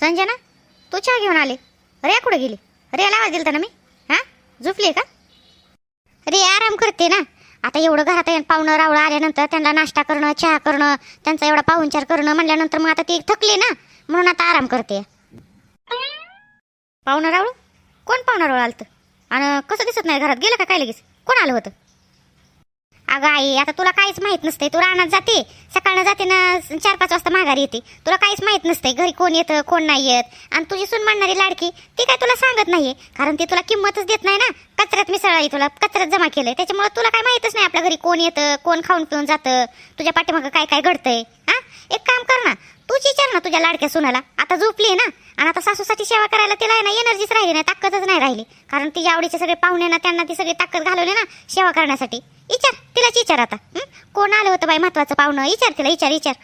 संजना तू चहा घेऊन आले. रिया कुठे गेली? रियाला आवाज दिलता ना मी? हा? झोपली का? रिया आराम करते ना. आता एवढं घरात पाहुणं रावळं आल्यानंतर त्यांना नाश्ता करणं चहा करणं त्यांचा एवढा पाहुणचार करणं म्हणल्यानंतर मग आता ती थकली ना म्हणून आता आराम करते. पाहुणं रावळ? कोण पाहुणं रावळ आलतं? आणि कसं दिसत नाही घरात? गेलं का काय लगेच? कोण आलं होतं? अगं आई आता तुला काहीच माहीत नसते तू रानात जाते. सकाळनं जाते ना चार पाच वाजता माघारी येते. तुला काहीच माहीत नसते घरी कोण येतं कोण नाही येत. आणि तुझी सून मांडणारी लाडकी ती काय तुला सांगत नाहीये? कारण ती तुला किंमतच देत नाही ना. कचऱ्यात मिसळली तुला कचऱ्यात जमा केलंय. त्याच्यामुळे तुला काय माहीतच नाही आपल्या घरी कोण येतं कोण खाऊन पिऊन जातं तुझ्या पाठीमागं काय काय घडतंय. हा? एक काम कर ना. तूच विचार ना तुझ्या लाडक्या सुनाला. आता झोपली ना. आणि आता सासूसाठी सेवा करायला तिला आहे ना एनर्जीच राहिली नाही ताकदच नाही राहिली. कारण तिच्या आवडीचे सगळे पाहुणे ना त्यांना ती सगळी ताकद घालवली ना सेवा करण्यासाठी. विचार तिलाच विचार आता. कोण आलं होतं बाई महत्वाचं पाहुणं? विचार तिला विचार विचार.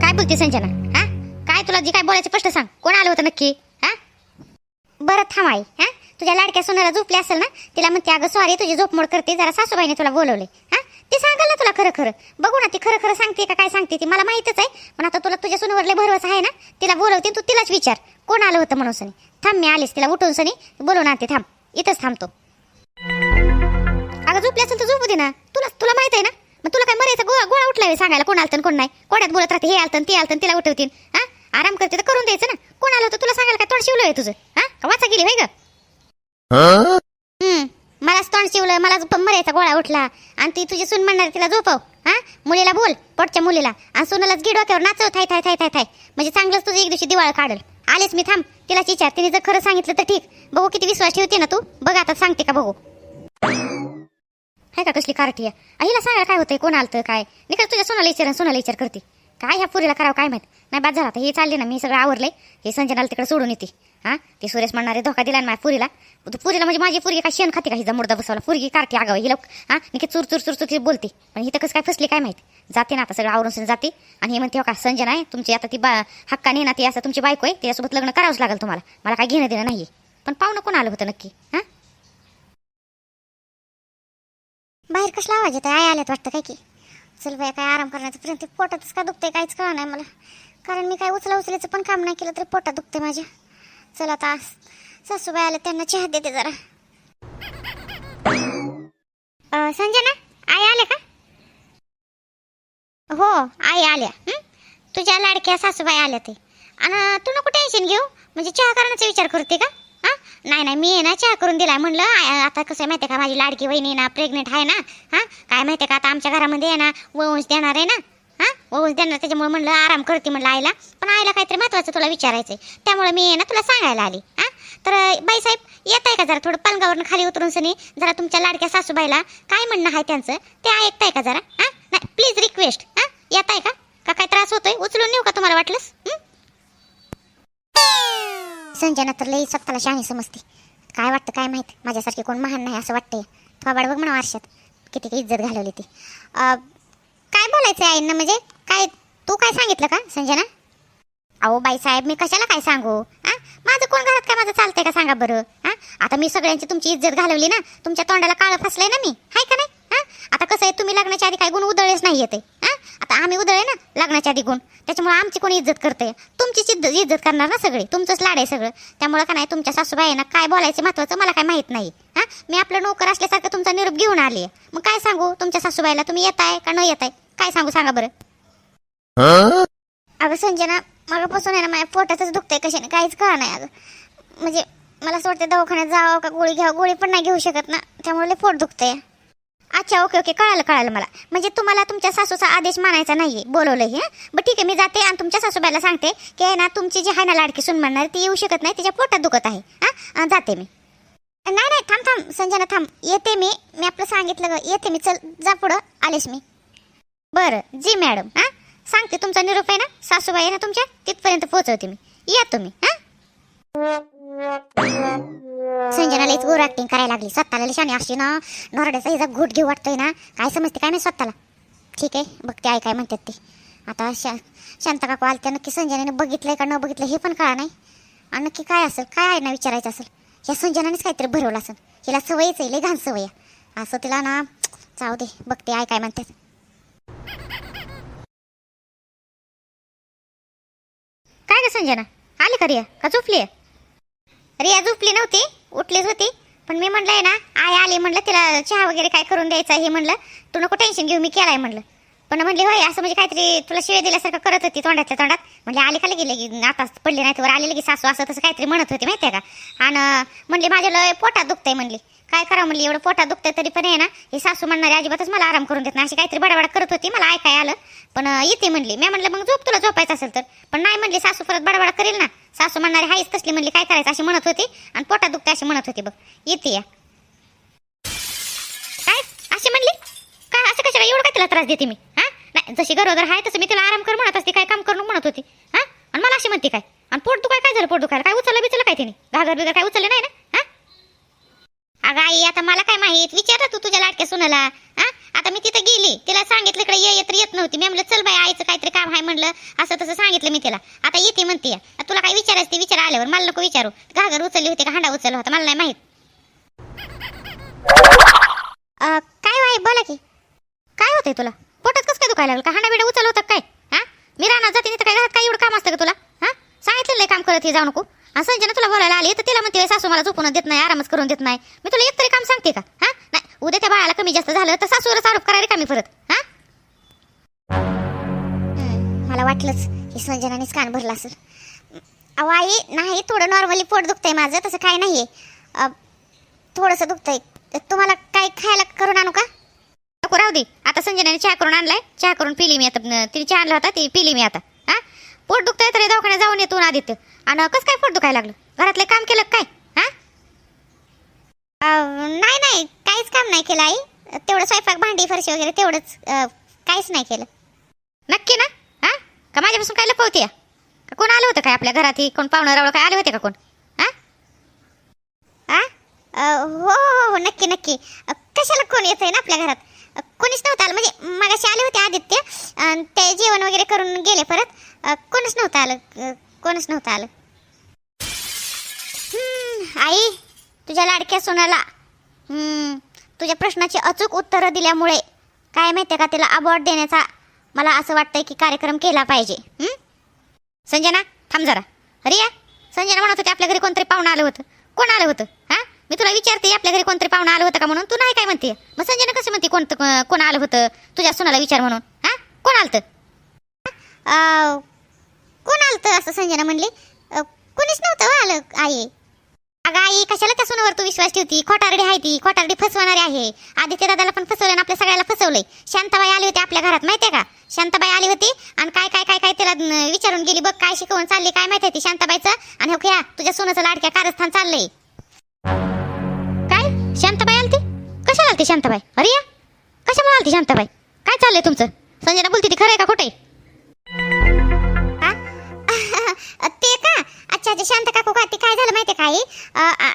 काय बोलते संजना? हा? काय तुला जी काय बोलायचं स्पष्ट सांग. कोण आलं होतं नक्की? हा? बरं थांब आई हा? तुझ्या लाडक्या सोन्याला झोपली असेल ना? तिला म्हणते अगं सॉरी तुझी झोपमोड करते. जरा सासूबाईने तुला बोलवले. हा? ती सांगाल ना तुला खरं खरं. बघू ना ती खरं खरं सांगते का काय सांगते ती. मला माहितच आहे. पण आता तुला तुझ्या सुनवरले भरवसा आहे ना? तिला बोलवते तू तिलाच विचार. कोण आलं होतं म्हणून सनी? थांब मी आलीस तिला उठून सनी. बोलवून आणते थांब. इथंच थांबतो. अगं झोपली असेल तर झोपू दे ना. तुला तुला माहीत आहे ना? मग तुला काय मरायचं? गोळा गोळा उठलाय सांगायला. कोण आलतं कोण नाही? कोणात बोलत राहते हे आलतं ते आलतं तिला उठवतील. हा? आराम करते तर करून द्यायचं ना. कोण आलं होतं तुला सांगायला काय तोंड शिवलं आहे तुझं? हा? वाचा गेली होय ग? मलाच तोंड शिवलं मलाच मरायचा गोळा उठला. आणि ती तुझी सून म्हणणार तिला झोपव. हा? मुलीला बोल पोटच्या मुलीला. आणि सोनालाच गी डोक्यावर नाचव थाय थाय थाय थाय थाय. म्हणजे चांगलंच तुझं एक दिवशी दिवाळ काढल. आलेच मी थांब. तिला विचार. तिने जर खरं सांगितलं तर ठीक. बघू किती विश्वास ठेवते ना तू? बघ आता सांगते का बघू? हाय का कसली कारटी आहे? आईला सांगा काय होतंय कोण आलतं काय? निकाल तुझ्या सोनाला विचार आणि सोनाला विचार करते. काय ह्या पुरीला करावं काय माहीत? नाही बाद झाला आता हे चालले ना मी सगळं आवरलंय. हे संजनाला तिकडे सोडून येते. हां? ते सुरेश म्हणणारे धोका दिला ना माझ्या पुरीला. तू पुरीला म्हणजे माझी पुरी काय शेण खाते का हिचा मुर्दा बसवला? पुरगी कारकी आगाव हिला हां? निके चूर चूर चूर चूर बोलते. पण हिथं कसं काय फसली काय माहीत? जाते ना आता सगळं आवरून सगळं जाते. आणि हे म्हणते हो का संजना आहे तुमची आता ती बा हक्काने ना ती असं तुमची बायको आहे त्याच्यासोबत लग्न करावंच लागेल तुम्हाला. मला काय घेणं देणं नाही पण पाहुणं कोण आलं होतं नक्की? हां? बाहेर कसला आवाज येतो आई आल्यात वाटतं काय की. चल बाय काय आराम करण्याचं पर्यंत पोटातच का दुखते काहीच कळ नाही मला. कारण मी काय उचला उचलायचं पण काम नाही केलं तरी पोटात दुखते माझ्या. चल आता सासूबाई आल्या त्यांना चहा देते जरा. संजना आई आले का? हो आई आल्या. तुझ्या लाडक्या सासूबाई आल्या ते. आणि तू नको टेन्शन घेऊ? म्हणजे चहा करण्याचा विचार करते का? नाही नाही मी आहे ना चहा करून दिला म्हणलं. आ- आता कसं आहे माहिती आहे का माझी लाडकी वहिनी ना प्रेग्नेंट आहे ना. हां? काय माहिती आहे का आता आमच्या घरामध्ये आहे ना वंश देणार आहे ना. हां? वंश देणार त्याच्यामुळे म्हणलं आराम करते म्हणलं आईला. पण आईला काहीतरी महत्त्वाचं तुला विचारायचं आहे त्यामुळे मी आहे ना तुला सांगायला आली. हां? तर बाईसाहेब येत आहे का जरा थोडं? पलंगावरून खाली उतरून सनी जरा तुमच्या लाडक्या सासूबाईला काय म्हणणं आहे त्यांचं? ते ऐकताय का जरा? हां? नाही प्लीज रिक्वेस्ट हा? येत आहे का? का काय त्रास होतोय? उचलून नेऊ का तुम्हाला वाटलंस? हं? संजना तर लई स्वतःला शहाणी समजते. काय वाटतं काय माहीत? माझ्यासारखे कोण महान नाही असं वाटतंय. थोबाड बघ म्हणा आरशात. किती काही इज्जत घालवली ती. काय बोलायचं आहे ना म्हणजे? काय तू काय सांगितलं का संजना? अहो बाईसाहेब मी कशाला काय सांगू? हा माझं कोण घरात काय माझं चालतंय का सांगा बरं? हा आता मी सगळ्यांची तुमची इज्जत घालवली ना तुमच्या तोंडाला काळं फसलंय ना मी. हाय का नाही? हा आता कसं आहे तुम्ही लग्नाच्या आधी काय गुण उधळलेच नाही येते. आता आम्ही उधळले ना लग्नाच्या आधी गुण. त्याच्यामुळे आमची कोणी इज्जत करते? तुमचीच इज्जत इज्जत करणार ना सगळी? तुमचंच लाड आहे सगळं. त्यामुळे का नाही तुमच्या सासूबाई ना काय बोलायचं महत्वाचं मला काय माहीत नाही. हा? मी आपलं नोकर असल्यासारखं तुमचा निरोप घेऊन आली मग काय सांगू तुमच्या सासूबाईला? तुम्ही येताय का न येत आहे काय सांगू सांगा बरं. अगं संजना मगापासून आहे ना माझ्या पोटातच दुखतंय कशाने? काहीच कळा नाही अगं. म्हणजे मला असं वाटतं दवाखान्यात जावं का गोळी घ्यावं? गोळी पण नाही घेऊ शकत ना. त्यामुळे पोट दुखतंय. अच्छा ओके ओके कळालं कळालं मला. म्हणजे तुम्हाला तुमच्या सासूचा आदेश मानायचा आहे बोलवलं हे बरं ठीक आहे मी जाते आणि तुमच्या सासूबाईला सांगते की आहे ना तुमची जी आहे ना लाडकी सून म्हणणार ती येऊ शकत नाही तिच्या पोटात दुखत आहे हां? जाते मी. नाही नाही थांब थांब संजना थांब. येते मी. मी आपलं सांगितलं ग येते मी. चल जा पुढं आलेस मी. बरं जी मॅडम हां? सांगते तुमचा निरोप आहे ना? सासूबाई आहे ना तुमच्या? तिथपर्यंत पोहोचवते मी. या तुम्ही हां? संजनाला लईच गोर ऍक्टिंग करायला लागली. स्वतःला लिशाने अशी ना. नरड्याचा हिचा घोट घेऊ वाटतोय ना. काय समजते काय नाही स्वतःला? ठीक आहे बघते आई काय म्हणतात ते. आता शा शांता काकू आलत्या नक्की संजनाने बघितलंय का न बघितलं हे पण कळा नाही. आणि नक्की काय असेल काय आहे ना विचारायचं असेल? या संजनानेच काहीतरी भरवलं असेल. हिला सवयच आहे लई घाण सवय आहे. असं तिला ना जाऊ दे बघते आई काय म्हणतात. संजना? आली खरी का झोपली आहे रिया झोपली नव्हती. उठलीच होती. पण मी म्हणलं आहे ना आई आली म्हणलं तिला चहा वगैरे काय करून द्यायचं हे म्हणलं. तू नको टेन्शन घेऊ मी केलाय म्हणलं. पण म्हणली होय असं म्हणजे काहीतरी तुला शिवे दिल्यासारखं करत होती तोंडातल्या तोंडात. म्हणजे आली खाली गेले की आता पडली नाही वर आलेली की सासू असं तसं काहीतरी म्हणत होती माहिती आहे का? आणि म्हणली माझ्या लय पोटात दुखतंय म्हणली. काय करा म्हणली एवढं पोटात दुखतंय तरी पण आहे ना ही सासू म्हणणारी अजिबातच मला आराम करून देत नाही. अशी काहीतरी बडाबडा करत होती मला ऐकाय आलं. पण येते म्हणली. मी म्हणलं मग झोप तुला झोपायचं असेल तर. पण नाही म्हणली सासू परत बडाबडा करेल ना. सासू म्हणणारी हाईच तसली. म्हणली काय करायचं? अशी म्हणत होती. आणि पोटात दुखते अशी म्हणत होती बघ येते या. काय? अशी म्हणली. काय असं कशाला? एवढं काय तिला त्रास देते मी? हा? नाही जशी गरोदर आहे तसं मी तिला आराम कर म्हणत असते काय काम करून म्हणत होती. हा? आणि मला अशी म्हणते काय? आणि पोट दुखाय काय झालं? पोट दुखायला? काय उचललं बिचलं काय तिने? घागर बिगर काय उचलले नाही ना? अगं आई आता मला काय माहीत? विचार तू तुझ्या लाडक्या सुनाला. हा आता मी तिथं गेली. तिला सांगितलं इकडे ये येत येत नव्हती. मी म्हणलं चल बाई आईचं काहीतरी काम आहे म्हणलं. असं तसं सांगितलं मी तिला. आता येते म्हणते. तुला काय विचारायचं ते विचार आल्यावर मला नको विचारू. घागर उचलली होती का? हांडा उचलला होता. मला नाही माहीत. काय हो वाई बोला की. काय होतंय तुला? पोटात कसं काय दुखायला लागलं? का हांडा बिडा उचल होतं काय? हा मी राहणार जाते तर काय? घरात काय एवढं काम असतं का तुला? हा सांगितलं लय काम करत हे जाऊ नको. संजना तुला बोलायला आली तर तिला म्हणते सासू मला झोपून देत नाही आरामच करून देत नाही. मी तुला एक तरी काम सांगते का? हा? नाही उद्या त्या बाळाला कमी जास्त झालं तर सासूवरच आरोप करायला कमी परत हा? मला वाटलंच ही संजनानेच कान भरला असेल. अहो आई नाही थोडं नॉर्मली पोट दुखतंय माझं तसं काय नाहीये. अ, थोडंसं दुखतंय. तुम्हाला काय खायला करून आणू का? नको राहू दे. आता संजनाने चहा करून आणलाय. चहा करून पिली मी आता. तिने चहा आणला होता ती पिली मी आता. हा? पोट दुखतंय तरी दवाखान्यात जाऊन येतो आदित्य. आणि कसं काय पोट दुखायला लागलं? घरातले काम केलं काय? हा? नाही नाही. काहीच काम नाही केलं आई. तेवढं स्वयंपाक भांडी फरशी वगैरे तेवढंच काहीच नाही केलं. नक्की ना? हा? का माझ्यापासून काय लपवते का कोण आलं होतं काय आपल्या घरात ही कोण पाहुणं रावळं काय आले होते का कोण? हा? हा हो हो हो नक्की नक्की. कशाला कोण येतंय ना आपल्या घरात? कोणीच नव्हतं आलं. म्हणजे मगाशी आले होते आदित्य. ते जेवण वगैरे करून गेले परत. कोणच नव्हतं आलं. कोणच नव्हतं आलं. आई तुझ्या लाडक्या सोनाला. तुझ्या प्रश्नाची अचूक उत्तरं दिल्यामुळे काय माहिती का तिला अवॉर्ड देण्याचा मला असं वाटतंय की कार्यक्रम केला पाहिजे. संजना थांब जरा. रिया संजना म्हणत होती आपल्या घरी कोणतरी पाहुणं आलं होतं. कोण आलं होतं? हा? मी तुला विचारते आपल्या घरी कोणतरी पाहुणं आलं होतं का म्हणून? तू नाही काय म्हणते मग संजना कसं म्हणते कोणतं कोण आलं होतं? तुझ्या सुनाला विचार म्हणून. हा? कोण आलं कोण आलं असं संजना म्हणली? कोणीच नव्हतं हो आलं आई. अगं आई कशाला त्या सुनावर तू विश्वास ठेवती? खोटारडी आहे ती खोटारडी फसवणारी आहे. आदित्य दादाला पण फसवलं आणि आपल्या सगळ्याला फसवलंय. शांताबाई आली होती आपल्या घरात माहितीये का? शांताबाई आली होती आणि काय काय काय काय तिला विचारून गेली बघ काय शिकवून चालली काय माहिती ती शांताबाईचं? आणि हो क्या तुझ्या सोनाचं लाडक्या कारस्थान चाललंय. काय? शांताबाई आलती? कशाला आलती शांताबाई? अरे या कशामुळे आलती शांताबाई? काय चाललंय तुमचं? संजना बोलती ती खरं आहे का खोटं अच्छा जे शांत काकू का ते काय झालं माहिती का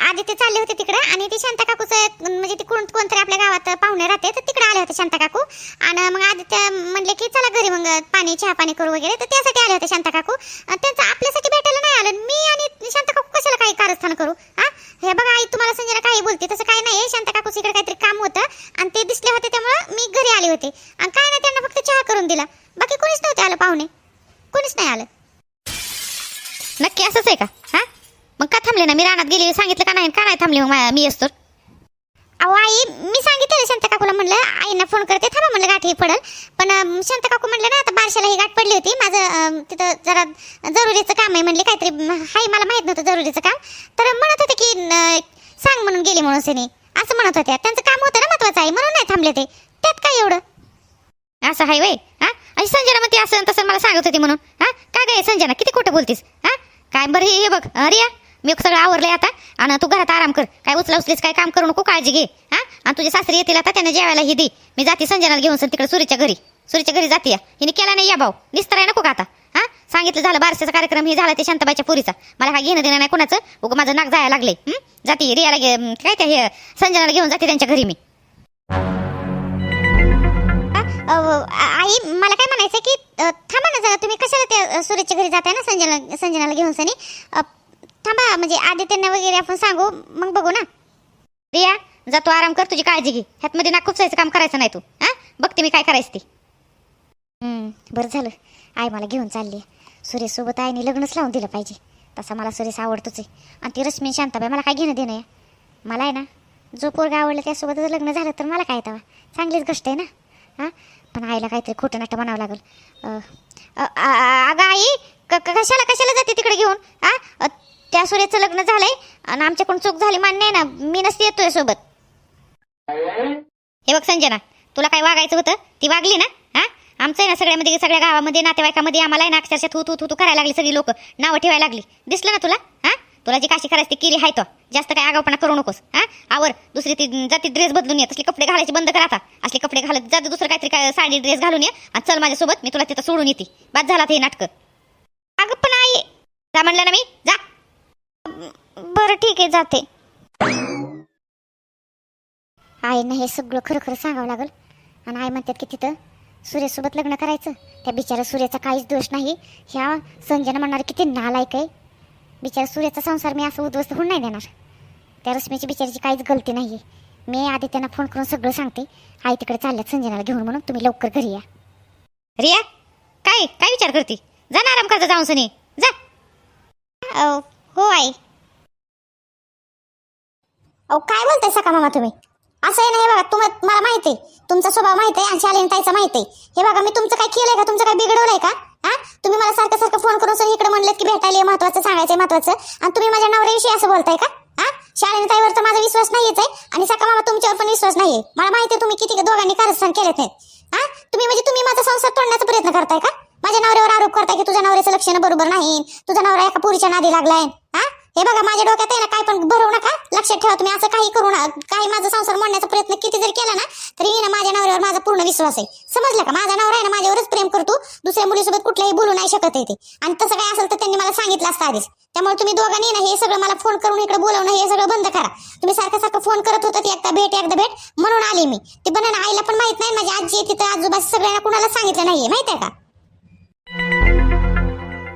आधी ते चालले होते तिकडे आणि ते शांत काकूचं म्हणजे ते कोण कोणतरी आपल्या गावात पाहुणे राहते तर तिकडे आले होते शांत काकू. आणि मग आधी त्या म्हणले की चला घरी मग पाणी चहा पाणी करू वगैरे. तर त्यासाठी आले होते शांत काकू. त्यांचं आपल्यासाठी भेटायला नाही आलं. मी आणि शांत काकू कशाला काही कारस्थान करू? हा? हे बघा आई तुम्हाला संजना काही बोलते तसं काय नाही शांत काकू इकडे काहीतरी काम होतं. आणि ते दिसले होते त्यामुळे मी घरी आले होते. आणि काय नाही त्यांना फक्त चहा करून दिला. बाकी कोणीच नव्हते आलं पाहुणे. कोणीच नाही आलं. नक्की असंच आहे का? हां? मग का थांबले ना मी रानात गेली सांगितलं का नाही? का नाही थांबले मग मी असतो अहो आई मी सांगितलं ना काकूला म्हणलं. आईना फोन करते. थांबा म्हणलं गाठी पडल. पण अं, काकू म्हणलं ना आता बारशाला ही गाठ पडली होती. माझं तिथं जरा जरुरीचं काम आहे म्हणले काहीतरी हाय मला माहीत नव्हतं जरुरीचं काम. तर म्हणत होते की सांग म्हणून गेली म्हणून सेने. असं म्हणत होत्या. त्यांचं काम होतं ना महत्वाचं आहे म्हणून नाही थांबले ते. त्यात काय एवढं? असं हाय वय हा? आणि संजना ती असं तसं मला सांगत होती म्हणून. हा? काय काय संजना? किती खोटं बोलतीस? हा? काय बरं हे हे बघ. रिया मी सगळं आवरलंय आता. आणि तू घरात आराम कर. काय उचला उचलीस काय काम करू नको काळजी घे. हा? आणि तुझे सासरी येतील आता त्यांना जेवायला ही दे. मी जाते संजनाला घेऊन सर तिकडे सुरीच्या घरी. सुरीच्या घरी जाते या. हिने केला नाही या भाऊ. निस्तराय आहे नको का आता. हा? सांगितलं झालं बारशाचा कार्यक्रम हे झाला ते शांताबाईच्या पुरीचा. मला काय घेणं देणं नाही कोणाचं. उगं माझं नाक जायला लागले जाते रियाला घे काय ते हे संजनाला घेऊन जाते त्यांच्या घरी मी. आई मला काय म्हणायचं की थांबा ना जरा तुम्ही कशाला त्या सूर्याच्या घरी जाताय ना संजना संजनाला घेऊन सनी? थांबा म्हणजे आदित्यांना वगैरे आपण सांगू मग बघू ना. रिया जा तू आराम कर तुझी काळजी घे. ह्यातमध्ये ना खूप सायचं काम करायचं नाही तू. हा? बघते मी काय करायचं ते. बरं झालं. आई मला घेऊन चालली. सुरेशसोबत आईने लग्नच लावून दिलं पाहिजे. तसा मला सुरेश आवडतोच आहे. आणि ती रश्मी शांताबाई मला काय घेणं देणं आहे? मला आहे ना जो पोरगा आवडला त्यासोबतच लग्न झालं तर मला काय तेव्हा चांगलीच गोष्ट आहे ना? हां? पण आईला काहीतरी खोटं नाटं म्हणावं लागेल. अगं आई क कशाला कशाला जाते तिकडे घेऊन? हां? त्या सुरेचं लग्न झालंय आणि आमच्याकडून चूक झाली मान्य आहे ना मी नसते येतोय सोबत. हे बघ संजना तुला काय वागायचं होतं? ती वागली ना? हां? आमचं आहे ना सगळ्यामध्ये म्हणजे सगळ्या गावामध्ये नातेवाईकामध्ये आम्हाला आहे ना अक्षरशः थू थू थू थू करायला लागली सगळी लोक. नावं ठेवायला लागली. दिसलं ना तुला? हां? तुला जी काशी करायची ती किरी हाय तो. जास्त काय आगावपणा करू नकोस हा? आवर दुसरी ती जाती ड्रेस बदलून ये. तसले कपडे घालायचे बंद कर आता. असले कपडे घालत जाते दुसरं काहीतरी काय साडी ड्रेस घालून ये आणि चल माझ्यासोबत मी तुला तिथं सोडून येते. बाद झाला ते नाटकं. अगं पण आई जा म्हणलं ना मी जा. बरं ठीक आहे जाते. आईनं हे सगळं खरं खरं सांगावं लागल. आणि आई म्हणतात की तिथं सूर्यासोबत लग्न करायचं. त्या बिचारा सूर्याचा काहीच दोष नाही. ह्या संजना म्हणणारे किती नालायक आहे. बिचारा सूर्याचा संसार मी असं उद्ध्वस्त होऊन नाही देणार. त्या रश्मीची बिचारीची काहीच गलती नाही आहे मी आधी त्यांना फोन करून सगळं सांगते. आई तिकडे चालल्यात संजनाला घेऊन म्हणून तुम्ही लवकर घरी या. रिया काय काय विचार करते? जा ना आराम करता जाऊन सनी. जा. अहो, हो आई. अहो काय बोलताय सका मामा तुम्ही? असं आहे ना हे बघा तुम्हाला मला माहिती आहे. तुमचा स्वभाव माहिती आहे आणि शालीन ताईचा माहिती आहे. हे बघा मी तुमचं काय केलंय का? तुमचं काय बिघडवलंय का? हा? तुम्ही मला सारखं सारखं फोन करून सर इकडे म्हणलं की भेटायला महत्वाचं सांगायचं महत्वाचं. आणि तुम्ही माझ्या नवऱ्याविषयी असं बोलताय का? हा? शाळेने ताईवर तर माझा विश्वास नाहीच आहे. आणि सका मामा तुमच्यावर पण विश्वास नाहीये. मला माहिती आहे तुम्ही किती दोघांनी कारस्थान केलेत नाहीत हा? तुम्ही म्हणजे तुम्ही माझा संसार तोडण्याचा प्रयत्न करताय का? माझ्या नवऱ्यावर आरोप करताय की तुझ्या नवऱ्याचं लक्षण बरोबर नाही. तुझा नवरा एका पुरीच्या नादी लागलाय. हा? हे बघा माझ्या डोक्यात आहे ना काय पण भरवू नका. लक्षात ठेवा तुम्ही असं काही करू नका. काही माझा संसार मोडण्याचा प्रयत्न किती जरी केला ना तरी ना माझ्या नवऱ्यावर माझा पूर्ण विश्वास आहे. समजलं का? माझा नवरा आहे ना माझ्यावरच प्रेम करतो. दुसऱ्या मुलीसोबत कुठल्याही बोलू नाही शकत येते आणि तसं काय असेल तर त्यांनी मला सांगितलं असतं आधीच. त्यामुळे तुम्ही दोघांनी ना हे सगळं मला फोन करून इकडे बोलवणं हे सगळं बंद करा. तुम्ही सारखं सारखं फोन करत होता ती एकदा भेट एकदा भेट म्हणून आले मी. ते पण ना आईला पण माहीत नाही माझी आजी आहे तिथं आजोबा सगळ्यांना कुणाला सांगितलं नाहीये माहिती आहे का?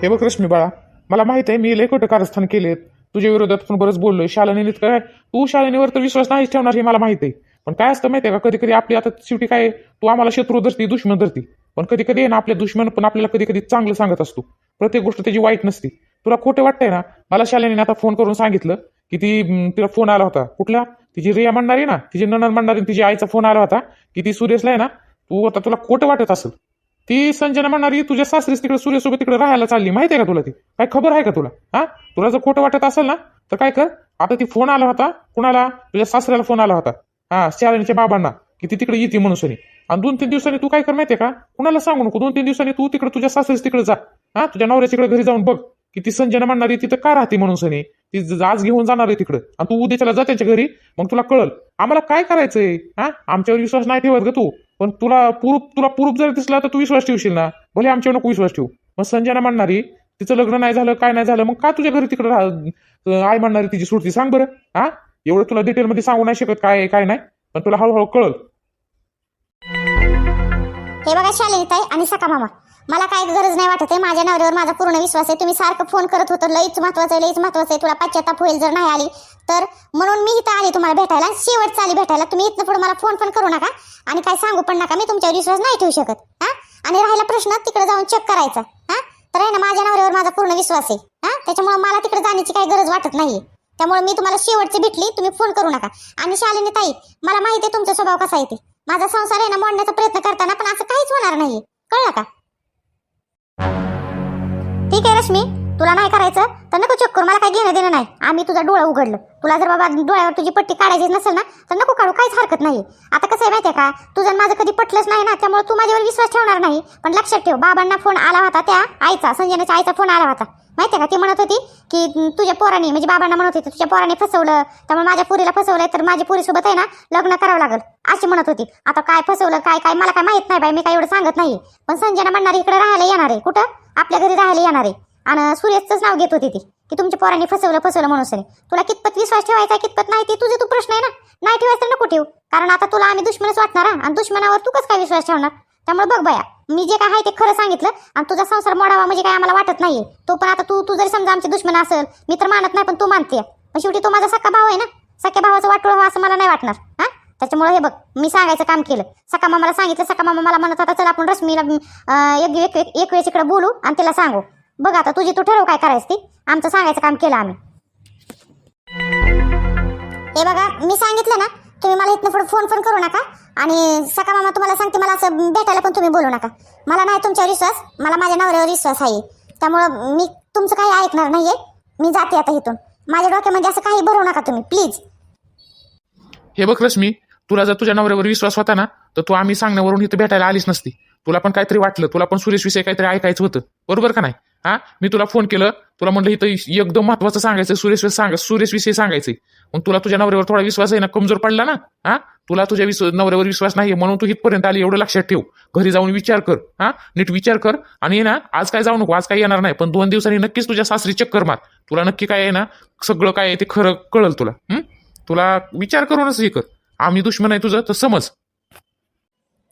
हे बघ रश्मी बाळा मला माहीत आहे मी लय खोटं कारस्थान केलेत. तुझ्या विरोधात पण बरंच बोललोय शालिनीत काय तू शालिनीवर तर विश्वास नाहीच ठेवणार हे मला माहिती आहे. पण काय असतं माहिती आहे का कधी कधी आपली आता शेवटी काय तू आम्हाला शत्रू धरती दुश्मन धरती. पण कधी कधी आहे ना आपले दुश्मन पण आपल्याला कधी कधी चांगलं सांगत असतो. प्रत्येक गोष्ट त्याची वाईट नसती. तुला खोटं वाटतंय ना मला शालिनीने आता फोन करून सांगितलं की ती तिला फोन आला होता. कुठला? तिची रिया म्हणणारी ना तिची ननद म्हणणारी तिची आईचा फोन आला होता की ती सुरेशला आहे ना तू आता तुला खोटं वाटत असेल. ती संजना म्हणणारी तुझ्या सासरीस तिकडे सूर्यसोबत तिकडे राहायला चालली माहिती आहे का तुला ती? काय खबर आहे का तुला? हा? तुला जर खोटं वाटत असेल ना तर काय कर? आता ती फोन आला होता कुणाला? तुझ्या सासऱ्याला फोन आला होता. हा शालिनीच्या बाबांना की ती तिकडे येते म्हणून सनी. आणि दोन तीन दिवसांनी तू काय कर माहितीये का? कुणाला सांगू नको दोन तीन दिवसांनी तू तिकडे तुझ्या सासरीस तिकडे जा. हा तुझ्या नवऱ्याच्या घरी जाऊन बघ की ती संजना म्हणणारी तिथं का राहते म्हणून सनी? ती आज घेऊन जाणार आहे तिकडं. आणि तू उद्याच्याला जा त्यांच्या घरी मग तुला कळल. आम्हाला काय करायचंय? हा? आमच्यावर विश्वास नाही ठेवत ग तू. पण तुला पुरूप तुला पुरूप जर दिसला तर तू विश्वास ठेवशील ना? भले आमच्या नको विश्वास ठेवू. मग संजना म्हणणारी तिचं लग्न नाही झालं काय नाही झालं मग का तुझ्या घरी तिकडे राह आई म्हणणारी तिची सुरती सांग बरं हा? एवढं तुला डिटेलमध्ये सांगू नाही शकत काय काय नाही पण तुला हळूहळू कळल. हे बघा शालिनी ताई आणि सका मामा. मला काय गरज नाही वाटत आहे. माझ्या नवऱ्यावर माझा पूर्ण विश्वास आहे. तुम्ही सारखं फोन करत होतं. लईच महत्वाचं आहे लईच महत्वाचं आहे. तुला पाश्चाताप होईल जर नाही आली तर. म्हणून मी इथं आली तुम्हाला भेटायला शेवटचं आली भेटायला. तुम्ही इथनं पुढे मला फोन पण करू नका आणि काय सांगू पण नका. मी तुमच्यावर विश्वास नाही ठेवू शकत. हां? आणि राहिला प्रश्न तिकडे जाऊन चेक करायचा. हा? तर आहे ना माझ्या नवऱ्यावर माझा पूर्ण विश्वास आहे. हा? त्याच्यामुळे मला तिकडे जाण्याची काही गरज वाटत नाही त्यामुळे मी तुम्हाला शेवटची भेटली. तुम्ही फोन करू नका. आणि शालिनी ताई मला माहिती आहे तुमचा स्वभाव कसा आहे ते. माझा संसार आहे ना मोडण्याचा प्रयत्न करताना पण असं काहीच होणार नाही कळलं का? ठीक आहे रश्मी. तुला नाही करायचं तर नको चेक करू मला काही घेणं देणं नाही. आम्ही तुझा डोळा उघडलं. तुला जर बाबा डोळ्यावर तुझी पट्टी काढायची नसेल ना तर नको काढू काहीच हरकत नाही आता कसं आहे माहितीये का तुझं माझं कधी पटलंच नाही ना त्यामुळे तू माझ्यावर विश्वास ठेवणार नाही. पण लक्षात ठेव बाबांना फोन आला होता त्या आईचा संजनाच्या आईचा फोन आला होता. माहितीये का ती म्हणत होती की तुझ्या पोराने म्हणजे बाबांना म्हणत होती तुझ्या पोराने फसवलं त्यामुळे माझ्या पुरीला फसवलंय तर माझ्या पुरीसोबत आहे ना लग्न करावं लागल. अशी म्हणत होती. आता काय फसवलं काय काय मला काय माहीत नाही बाई मी काय एवढं सांगत नाही पण संजना म्हणणार इकडे राहायला येणार आहे. कुठं? आपल्या घरी राहायला येणार आहे. आणि सूर्यचंच नाव घेत होती ती की तुमच्या पोरांनी फसवलं फसवलं म्हणून सर तुला कितपत विश्वास ठेवायचा कितपत नाही ते तुझे तू प्रश्न आहे ना? नाही ठेवायचं नको ठेवू. कारण आता तुला आम्ही दुश्मनच वाटणार आणि दुश्मनावर तू कसं काय विश्वास ठेवणार? त्यामुळे बघ बया मी जे काय आहे ते खरं सांगितलं आणि तुझा संसार मोडावा म्हणजे काय आम्हाला वाटत नाहीये. तो पण आता तू तू जरी समजा आमचे दुश्मन असेल मी तर मानत नाही पण तू मानते. पण शेवटी तो माझा सख्खा भाव आहे ना? सख्या भावाचं वाटोळ व्हावं असं मला नाही वाटणार हा? त्याच्यामुळे हे बघ मी सांगायचं काम केलं. सका मामाला सांगितलं सका मामा मला म्हणत होता चल आपण रश्मीला एक एक एक- एक वेळेस इकडे बोलू आणि तिला सांगू. बघ आता तुझी तू ठरव काय करायचं ती. आमचं सांगायचं काम केलं आम्ही. हे बघा मी सांगितलं ना तुम्ही मला इथनं पुढे फोन पण करू नका आणि सका मामा तुम्हाला सांगते मला असं भेटायला पण तुम्ही बोलू नका. मला नाही तुमच्यावर विश्वास मला माझ्या नवऱ्यावर विश्वास आहे. त्यामुळं मी तुमचं काही ऐकणार नाहीये. मी जाते आता इथून. माझ्या डोक्यामध्ये म्हणजे असं काही भरू नका तुम्ही प्लीज. हे बघ रश्मी तुला जर तुझ्या नवऱ्यावर विश्वास होता ना तर तू आम्ही सांगण्यावरून इथं भेटायला आलीच नसती. तुला पण काहीतरी वाटलं तुला पण सुरेशविषयी काहीतरी ऐकायचं होतं. बरोबर का नाही? हा? मी तुला फोन केलं तुला म्हणलं इथं एकदम महत्वाचं सांगायचं सुरेश सांग सुरेश विषयी सांगायचंय. मग तुला तुझ्या नवऱ्यावर थोडा विश्वास आहे ना कमजोर पडला ना? हा? तुला तुझ्या विश्व नवऱ्यावर विश्वास नाही म्हणून तू इथपर्यंत आली एवढं लक्षात ठेव. घरी जाऊन विचार कर हा? नीट विचार कर. आणि ना आज काय जाऊ नको आज काय येणार नाही पण दोन दिवसांनी नक्कीच तुझ्या सासरी चक्कर मार. तुला नक्की काय आहे ना सगळं काय आहे ते खरं कळल तुला तुला विचार करूनच हे कर. आम्ही दुश्मन आहे तुझं तर समज.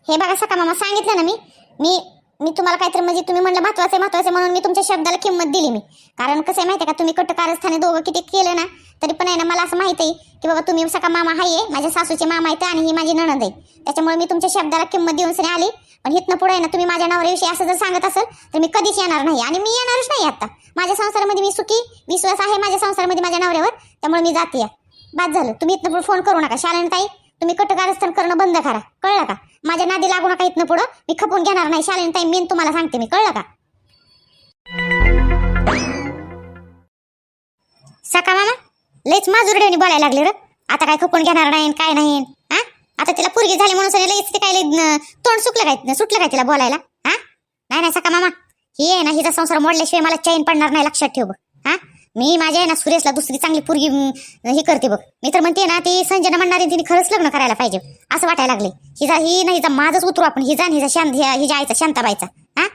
हे बघा सका मामा सांगितलं ना मी. मी मी तुम्हाला काहीतरी म्हणजे तुम्ही म्हणलं महत्वाचं महत्वाचं म्हणून मी तुमच्या शब्दाला किंमत दिली मी. कारण कसं आहे माहिती आहे का तुम्ही कट कारस्थाने दोघं किती केलं ना तरी पण आहे ना मला असं माहिती आहे की बाबा तुम्ही सका मामा आहे माझ्या सासूचे मामा आहेत आणि ही माझी नणंद आहे. त्याच्यामुळे मी तुमच्या शब्दाला किंमत देऊन सनी आली. पण इथनं पुढे आहे ना तुम्ही माझ्या नवऱ्याविषयी असं जर सांगत असेल तर मी कधीच येणार नाही. आणि मी येणारच नाही आता. माझ्या संसारामध्ये मी सुखी विश्वास आहे माझ्या संसारामध्ये माझ्या नवऱ्यावर त्यामुळे मी जाते बाद झालं. तुम्ही इथनं पुढे फोन करू नका. शालन ताई तुम्ही कटकारस्थान करणं बंद करा. कळलं का? माझ्या नादी लागू नका इथनं पुढं. मी खपून घेणार नाही. शालीन ताई मी तुम्हाला सांगते मी. कळलं का? सका मामा लयच माजुरड्याने बोलायला लागले र. आता काय खपून घेणार नाही काय नाही हा? आता तिला पुरगी झाली म्हणून सगळे लयच ते काय लय, तोंड सुकलं काय सुटलं काय तिला बोलायला? हा? नाही नाही सका मामा. ही आहे ना हिचा संसार मोडल्याशिवाय मला चैन पडणार नाही. लक्षात ठेव हा? मी माझ्या आहे ना सुरेशला दुसरी चांगली पुरगी हे करते बघ. मी तर म्हणते ना ती संजना म्हणणारी तिने खरंच लग्न करायला पाहिजे. असं वाटायला लागले. हिजा ही नाही हिचा माझच उतरू आपण. हिजा हिचा शांत हिजा हिच्या आईचा शांताबाईचा. हा?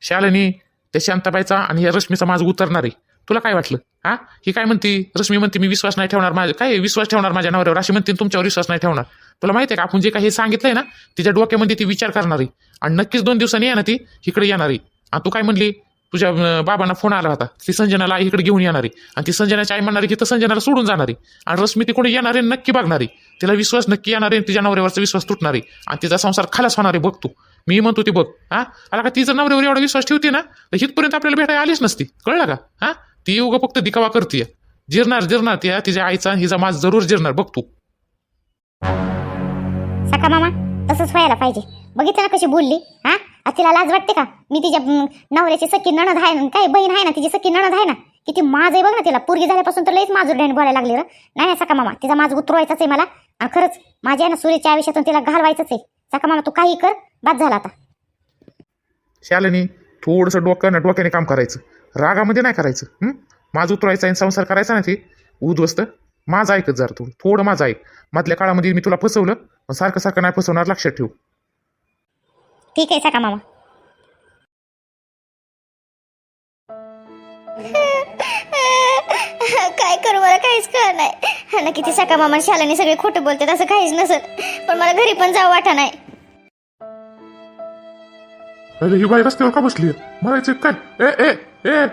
शालिनी त्या शांताबाईचा आणि या रश्मीचा माझं उतरणार आहे. तुला काय वाटलं? हा? ही काय म्हणते? रश्मी म्हणते मी विश्वास नाही ठेवणार माझ्या काय विश्वास ठेवणार माझ्या नवऱ्यावर? अशी म्हणते तुमच्यावर विश्वास नाही ठेवणार. तुला माहिती आहे का? आपण जे काही सांगितलंय ना तिच्या डोक्यामध्ये ती विचार करणार आहे. आणि नक्कीच दोन दिवसांनी आहे ना ती इकडे येणार आहे. आणि तू काय म्हणली? तुझ्या बाबांना फोन आला होता. ती संजनाला इकडे घेऊन येणार. आहे आणि ती संजनाची आई म्हणणार आहे की तर संजनाला सोडून जाणार. आहे आणि रश्मी तिकडे येणार आहे नक्की बघणार. आहे तिला विश्वास नक्की येणार आहे तिच्या नवऱ्यावरचा विश्वास तुटणार. आहे आणि तिचा संसार खालास होणार आहे बघ तू. मी म्हणतो ती बघ. हा? आला का तिचा नवऱ्यावर एवढा विश्वास ठेवते ना तर हितपर्यंत आपल्याला भेटायला आलीच नसती. कळलं का? हा? ती उगा फक्त दिखावा करते जिरणार जिरणार ती तिच्या आईचा हिचा माझ जरूर जिरणार. बघ तू. सका मामा तसंच व्हायला पाहिजे. बघितलं ना कशी बोलली? हा? आज तिला लाज वाटते का? मी तिच्या नवऱ्याची सखी नणद आहे ना काय बहीण आहे ना तिची सखी नणद आहे ना किती माज आहे बघ ना तिला. पूर्वी झाल्यापासून तर लईच माजूर डॅन बोलायला लागली र. नाही नाही सका मामा तिचा माज उतरवायचाच आहे मला. आणि खरंच माझ्या ना सुरेच्या आयुष्यातून तिला घालवायचंच आहे. सका मामा तू काही कर बाद झाला आता. शालिनी थोडंसं डोकं ना डोक्याने काम करायचं. रागामध्ये नाही करायचं हं? माझं उतरायचं आणि संसार करायचा ना ते. उद्ध्वस्त. माझं ऐकत जर तू. थोडं माझं ऐक. मधल्या काळामध्ये मी तुला फसवलं पण सारखं सारखं नाही फसवणार लक्षात ठेव. ठीक आहे सका मामा. काय करू मला काहीच कळ नाही. ना किती सका मामा शालाने सगळे खोटं बोलते असं काहीच नसत. पण मला घरी पण जाऊ वाटा नाही. अरे ही बाई रस्त्यावर का बसली मरायचं काय? ए ए ए!